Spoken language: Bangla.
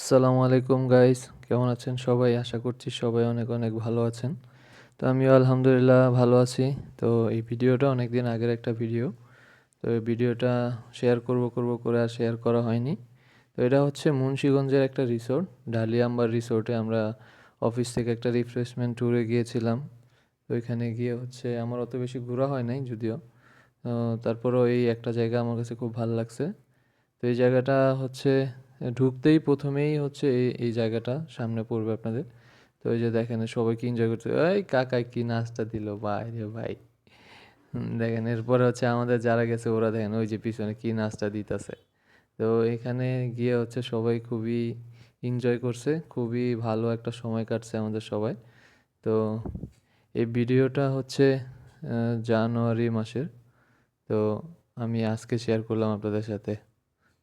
আসসালামু আলাইকুম গাইস কেমন আছেন সবাই? আশা করছি সবাই অনেক অনেক ভালো আছেন। তো আমিও আলহামদুলিল্লাহ ভালো আছি। তো এই ভিডিওটা অনেক দিন আগের একটা ভিডিও তো এই ভিডিওটা শেয়ার করব করব করে আর শেয়ার করা হয়নি। তো এটা হচ্ছে মুন্সীগঞ্জের একটা রিসোর্ট ডালিয়াম্বার রিসোর্টে আমরা অফিস থেকে একটা রিফ্রেশমেন্ট ট্যুরে গিয়েছিলাম। তো ওইখানে গিয়ে হচ্ছে আমার অত বেশি ঘোরা হয় নাই যদিও। তারপরেও এই একটা জায়গা আমার কাছে খুব ভালো লাগছে। তো এই জায়গাটা হচ্ছে ঢুকতেই প্রথমেই হচ্ছে এই এই জায়গাটা সামনে পড়বে আপনাদের। তো এই যে দেখেন, সবাইকে এনজয় করতে এই কাকাই কি নাচটা দিল? ভাই রে ভাই। দেখেন, এরপরে হচ্ছে আমাদের যারা গেছে, ওরা দেখেন, ওই যে পিছনে কি নাচটা দিতেছে। তো এখানে গিয়ে হচ্ছে সবাই খুবই এনজয় করছে, খুবই ভালো একটা সময় কাটছে আমাদের সবাই। তো এই ভিডিওটা হচ্ছে জানুয়ারি মাসের। তো আমি আজকে শেয়ার করলাম আপনাদের সাথে।